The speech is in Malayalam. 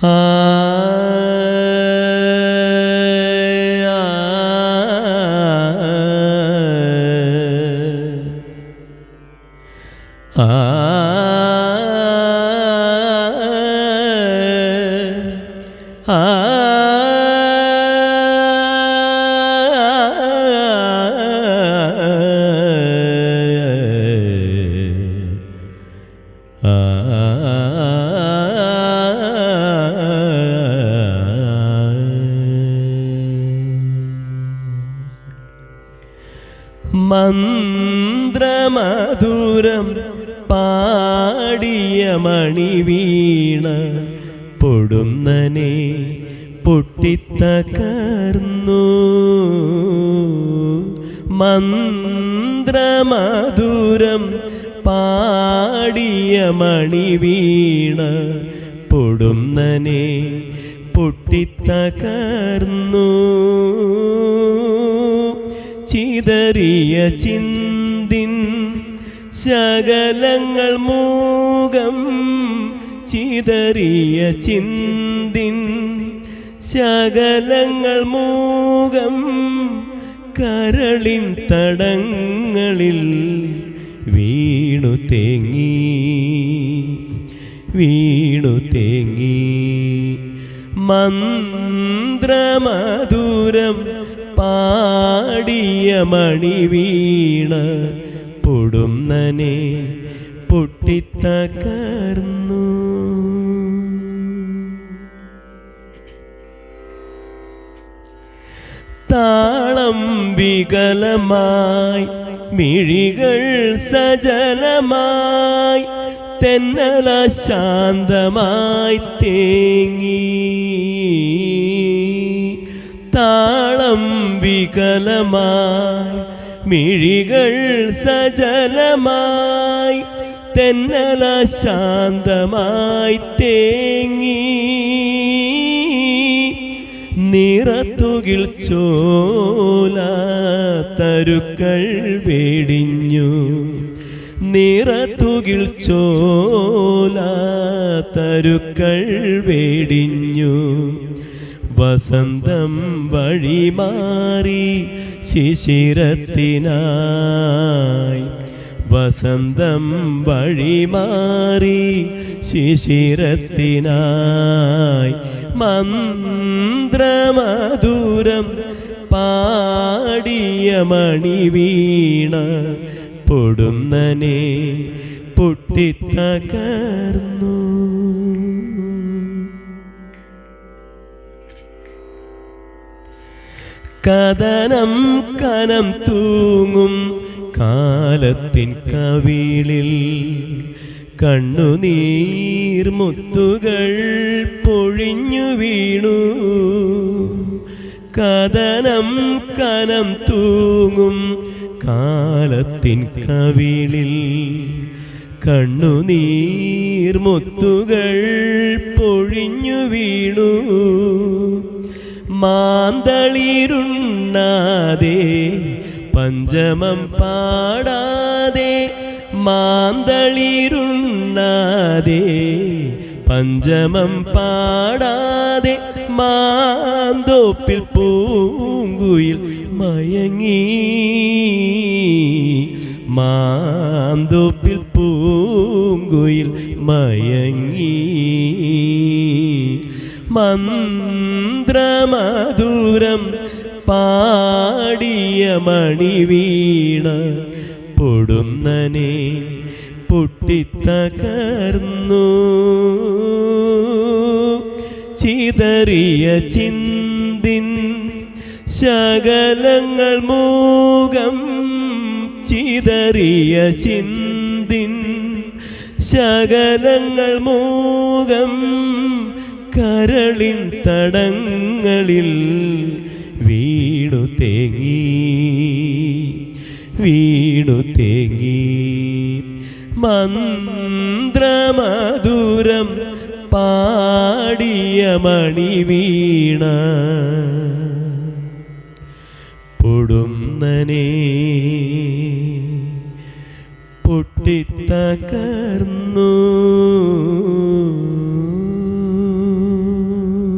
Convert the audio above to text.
ആ മന്ത്രമധുരം പാടിയ മണിവീണ പൊടുന്നനെ പൊട്ടിത്തകർന്നു. മന്ത്രമധുരം പാടിയ മണിവീണ പൊടുന്നനെ പൊട്ടിത്തകർന്നു. ചിതറിയ ചിന്തിൻ ശകലങ്ങൾ മൂകം ചിതറിയ ചിന്തിൻ ശകലങ്ങൾ മൂകം കരളിൻ തടങ്ങളിൽ വീണു തേങ്ങി വീണു തേങ്ങി. മന്ത്രമധുരം പാടിയ മണി മണിവീണ പൊടുന്നനെ പൊട്ടിത്തകർന്നു. താളം വികലമായി മിഴികൾ സജലമായി തെന്നല ശാന്തമായി തേങ്ങി. വികലമായി മിഴികൾ സജലമായി തെന്നല ശാന്തമായി തേങ്ങി. നിറത്തുകിൽ ചോല തരുക്കൾ വേടിഞ്ഞു. നിറത്തുകിൽ ചോല തരുക്കൾ വേടിഞ്ഞു. വസന്തം വഴിമാറി ശിശിരത്തിനായി. വസന്തം വഴിമാറി ശിശിരത്തിനായി. മന്ത്രമധുരം പാടിയ മണിവീണ പൊടുന്നനെ പൊട്ടിത്തകർന്നു. കഥനം കനം തൂങ്ങും കാലത്തിൻ കവിളിൽ. കണ്ണുനീർമുത്തുകൾ പൊഴിഞ്ഞു വീണു. കഥനം കനം തൂങ്ങും കാലത്തിൻ കവിളിൽ. കണ്ണുനീർമുത്തുകൾ പൊഴിഞ്ഞു വീണു. മാന്തളിരുണ്ണാതെ പഞ്ചമം പാടാതെ മാന്തളിരുണ്ണാതെ പഞ്ചമം പാടാതെ മാന്തോപ്പിൽ പൂങ്കുയിൽ മയങ്ങി. മാന്തോപ്പിൽ പൂങ്കുയിൽ മയങ്ങി. മന്ത്രമധുരം പാടിയ മണി വീണ പൊടുന്നനെ പൊട്ടിത്തകർന്നു. ചിതറിയ ചിന്തിൻ ശകലങ്ങൾ മൂകം ചിതറിയ ചിന്തിൻ ശകലങ്ങൾ മൂകം കരളിൻ തടങ്ങളിൽ വീണു തേങ്ങി. വീണു തേങ്ങി. മന്ത്രമധുരം പാടിയ മണി വീണ. പൊടുന്നനെ പൊട്ടിത്തകർന്നു.